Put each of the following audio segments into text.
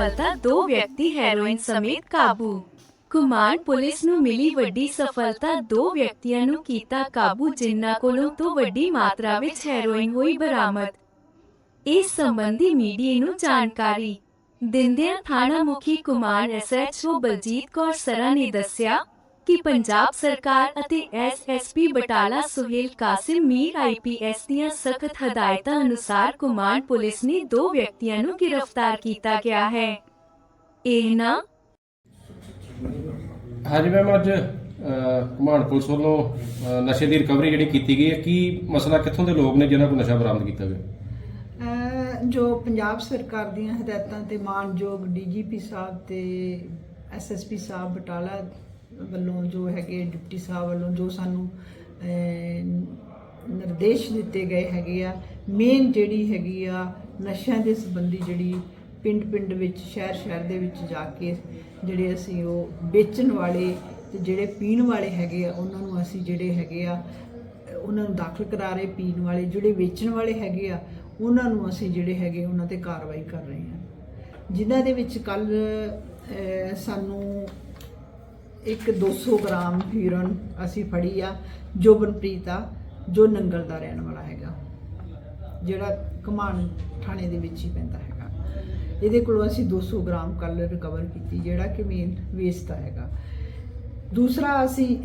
ਸਫਲਤਾ ਦੋ ਵਿਅਕਤੀ ਹੈਰੋਇਨ ਸਮੇਤ ਕਾਬੂ। ਕੁਮਾਨ ਪੁਲਿਸ ਨੂੰ ਮਿਲੀ ਵੱਡੀ ਸਫਲਤਾ ਦੋ ਵਿਅਕਤੀਆਂ ਨੂੰ ਕੀਤਾ ਕਾਬੂ, ਜਿਨ੍ਹਾਂ ਕੋਲੋਂ ਤੋਂ ਵੱਡੀ ਮਾਤਰਾ ਵਿੱਚ ਹੈਰੋਇਨ ਹੋਈ ਬਰਾਮਦ। ਇਸ ਸੰਬੰਧੀ ਮੀਡੀਆ ਨੂੰ ਜਾਣਕਾਰੀ ਦਿੰਦਿਆਂ ਥਾਣਾ ਮੁਖੀ ਕੁਮਾਰ ਐਸਐਚਓ ਬਲਜੀਤ ਕੌਰ ਸਰਾ ਨੇ ਦੱਸਿਆ ਕਿ ਪੰਜਾਬ ਸਰਕਾਰ ਅਤੇ ਐਸਐਸਪੀ ਬਟਾਲਾ ਸੁਹੇਲ ਕਾਸਿਮ ਮੀਰ ਆਈਪੀਐਸ ਦੀਆਂ ਸਖਤ ਹਦਾਇਤਾਂ ਅਨੁਸਾਰ ਕੁਮਾਰ ਪੁਲਿਸ ਨੇ ਦੋ ਵਿਅਕਤੀਆਂ ਨੂੰ ਗ੍ਰਿਫਤਾਰ ਕੀਤਾ ਗਿਆ ਹੈ। ਇਹਨਾਂ ਹਾਂਜੀ ਮੈਮ ਅੱਜ ਕਮਾਂਡ ਪੁਲਿਸ ਵੱਲੋਂ ਨਸ਼ੇ ਦੀ ਰਿਕਵਰੀ ਜਿਹੜੀ ਕੀਤੀ ਗਈ ਹੈ ਕੀ ਮਸਲਾ ਕਿੱਥੋਂ ਦੇ ਲੋਕ ਨੇ ਜਿਨ੍ਹਾਂ ਕੋਲ ਨਸ਼ਾ ਬਰਾਮਦ ਕੀਤਾ ਗਿਆ? ਜੋ ਪੰਜਾਬ ਸਰਕਾਰ ਦੀਆਂ ਹਦਾਇਤਾਂ ਤੇ ਮਾਨਯੋਗ ਡੀਜੀਪੀ ਸਾਹਿਬ ਤੇ ਐਸਐਸਪੀ ਸਾਹਿਬ ਬਟਾਲਾ ਵੱਲੋਂ ਜੋ ਹੈਗੇ ਡਿਪਟੀ ਸਾਹਿਬ ਵੱਲੋਂ ਜੋ ਸਾਨੂੰ ਨਿਰਦੇਸ਼ ਦਿੱਤੇ ਗਏ ਹੈਗੇ ਆ ਮੇਨ ਜਿਹੜੀ ਹੈਗੀ ਆ ਨਸ਼ਿਆਂ ਦੇ ਸੰਬੰਧੀ ਜਿਹੜੀ ਪਿੰਡ ਪਿੰਡ ਵਿੱਚ ਸ਼ਹਿਰ ਸ਼ਹਿਰ ਦੇ ਵਿੱਚ ਜਾ ਕੇ ਜਿਹੜੇ ਅਸੀਂ ਉਹ ਵੇਚਣ ਵਾਲੇ ਤੇ ਜਿਹੜੇ ਪੀਣ ਵਾਲੇ ਹੈਗੇ ਆ, ਉਹਨਾਂ ਨੂੰ ਅਸੀਂ ਜਿਹੜੇ ਹੈਗੇ ਆ, ਉਹਨਾਂ ਨੂੰ ਦਾਖਲ ਕਰਾ ਰਹੇ ਪੀਣ ਵਾਲੇ, ਜਿਹੜੇ ਵੇਚਣ ਵਾਲੇ ਹੈਗੇ ਆ, ਉਹਨਾਂ ਨੂੰ ਅਸੀਂ ਜਿਹੜੇ ਹੈਗੇ ਉਹਨਾਂ ਤੇ ਕਾਰਵਾਈ ਕਰ ਰਹੇ ਹਾਂ। ਜਿਨ੍ਹਾਂ ਦੇ ਵਿੱਚ ਕੱਲ ਸਾਨੂੰ ਇੱਕ 200 ਗ੍ਰਾਮ ਹੀਰਨ ਅਸੀਂ ਫੜੀ ਆ, ਜੋ ਜੋਬਨਪ੍ਰੀਤ ਆ, ਜੋ ਨੰਗਲ ਦਾ ਰਹਿਣ ਵਾਲਾ ਹੈਗਾ। ਜਿਹੜਾ ਕਮਾਨ ਥਾਣੇ ਦੇ ਵਿੱਚ ਹੀ ਪੈਂਦਾ ਹੈਗਾ। ਇਹਦੇ ਕੋਲੋਂ ਅਸੀਂ 200 ਗ੍ਰਾਮ ਕੱਲ ਰਿਕਵਰ ਕੀਤੀ, ਜਿਹੜਾ ਕਿ ਮੇਨ ਵੇਚਦਾ ਹੈਗਾ। ਦੂਸਰਾ ਅਸੀਂ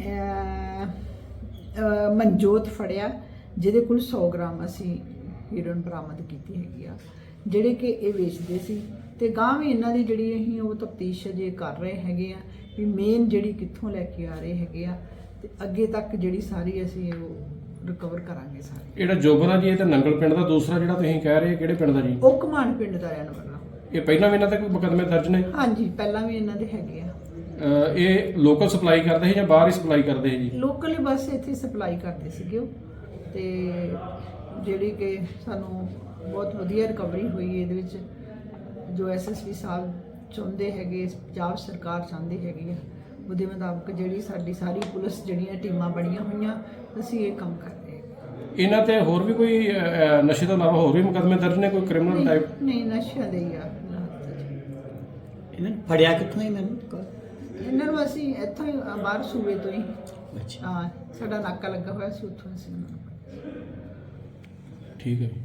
ਮਨਜੋਤ ਫੜਿਆ, ਜਿਹਦੇ ਕੋਲ 100 ਗ੍ਰਾਮ ਅਸੀਂ ਹੀਰੋਇਨ ਬਰਾਮਦ ਕੀਤੀ ਹੈਗੀ ਆ, ਜਿਹੜੇ ਕਿ ਇਹ ਵੇਚਦੇ ਸੀ। ਤੇ ਗਾਂ ਵੀ ਇਹਨਾਂ ਦੀ ਜਿਹੜੀ ਅਸੀਂ ਉਹ ਤਫਤੀਸ਼ ਅਜੇ ਕਰ ਰਹੇ ਹੈਗੇ ਆ ਵੀ ਮੇਨ ਜਿਹੜੀ ਕਿੱਥੋਂ ਲੈ ਕੇ ਆ ਰਹੇ ਹੈਗੇ ਆ ਤੇ ਅੱਗੇ ਤੱਕ ਜਿਹੜੀ ਸਾਰੀ ਅਸੀਂ ਉਹ ਰਿਕਵਰ ਕਰਾਂਗੇ ਸਾਰੀ। ਜਿਹੜਾ ਜੋਬਨ ਆ ਜੀ ਇਹ ਤਾਂ ਨੰਗਲ ਪਿੰਡ ਦਾ ਦੂਸਰਾ ਜਿਹੜਾ ਤੁਸੀਂ ਕਹਿ ਰਹੇ ਕਿਹੜੇ ਪਿੰਡ ਦਾ ਜੀ? ਉਹ ਕਮਾਨ ਪਿੰਡ ਦਾ ਰਹਿਣ ਵਾਲਾ। ਇਹ ਪਹਿਲਾਂ ਵੀ ਇਹਨਾਂ ਤੇ ਕੋਈ ਮੁਕੱਦਮੇ ਦਰਜ ਨੇ? ਹਾਂਜੀ ਪਹਿਲਾਂ ਵੀ ਇਹਨਾਂ ਦੇ ਹੈਗੇ ਆ। ਅਹ, ਇਹ ਲੋਕਲ ਸਪਲਾਈ ਕਰਦੇ ਸੀ ਜਾਂ ਬਾਹਰ ਹੀ ਸਪਲਾਈ ਕਰਦੇ ਸੀ ਜੀ? ਲੋਕਲੀ ਬਸ ਇੱਥੇ ਸਪਲਾਈ ਕਰਦੇ ਸੀਗੇ ਉਹ। ਤੇ ਜਿਹੜੀ ਕਿ ਸਾਨੂੰ ਬਹੁਤ ਵਧੀਆ ਰਿਕਵਰੀ ਹੋਈ ਇਹਦੇ ਵਿੱਚ ਜੋ ਐਸਐਸਪੀ ਸਾਹਿਬ ਚਾਹੁੰਦੇ ਹੈਗੇ ਪੰਜਾਬ ਸਰਕਾਰ ਚਾਹੁੰਦੀ ਹੈਗੀ ਆ। ਉਹਦੇ ਮੁਤਾਬਕ ਜਿਹੜੀ ਸਾਡੀ ਸਾਰੀ ਪੁਲਿਸ ਜਿਹੜੀਆਂ ਟੀਮਾਂ ਬਣੀਆਂ ਹੋਈਆਂ ਅਸੀਂ ਇਹ ਕੰਮ ਕਰ ਰਹੇ ਹਾਂ। ਇਹਨਾਂ ਤੇ ਹੋਰ ਵੀ ਕੋਈ ਅਹ, ਨਸ਼ੇ ਤੋਂ ਇਲਾਵਾ ਹੋਰ ਵੀ ਮੁਕੱਦਮੇ ਦਰਜ ਨੇ ਕੋਈ ਕ੍ਰਿਮੀਨਲ ਟਾਈਪ ਨਹੀਂ ਨਸ਼ਿਆਂ ਦੇ ਹੀ ਆ। ਇਹਨਾਂ ਨੂੰ ਫੜਿਆ ਕਿੱਥੋਂ ਹੀ ਮੈਨੂੰ ਇਹਨਾਂ ਨੂੰ ਅਸੀਂ ਇੱਥੋਂ ਹੀ ਅ, ਬਾਹਰ ਸੂਬੇ ਤੋਂ ਹੀ। ਅੱਛਾ। ਹਾਂ ਸਾਡਾ ਨਾਕਾ ਲੱਗਾ ਹੋਇਆ ਸੀ ਉੱਥੋਂ ਅਸੀਂ ਉਹਨਾਂ ਨੂੰ ਠੀਕ ਹੈ। ਜੀ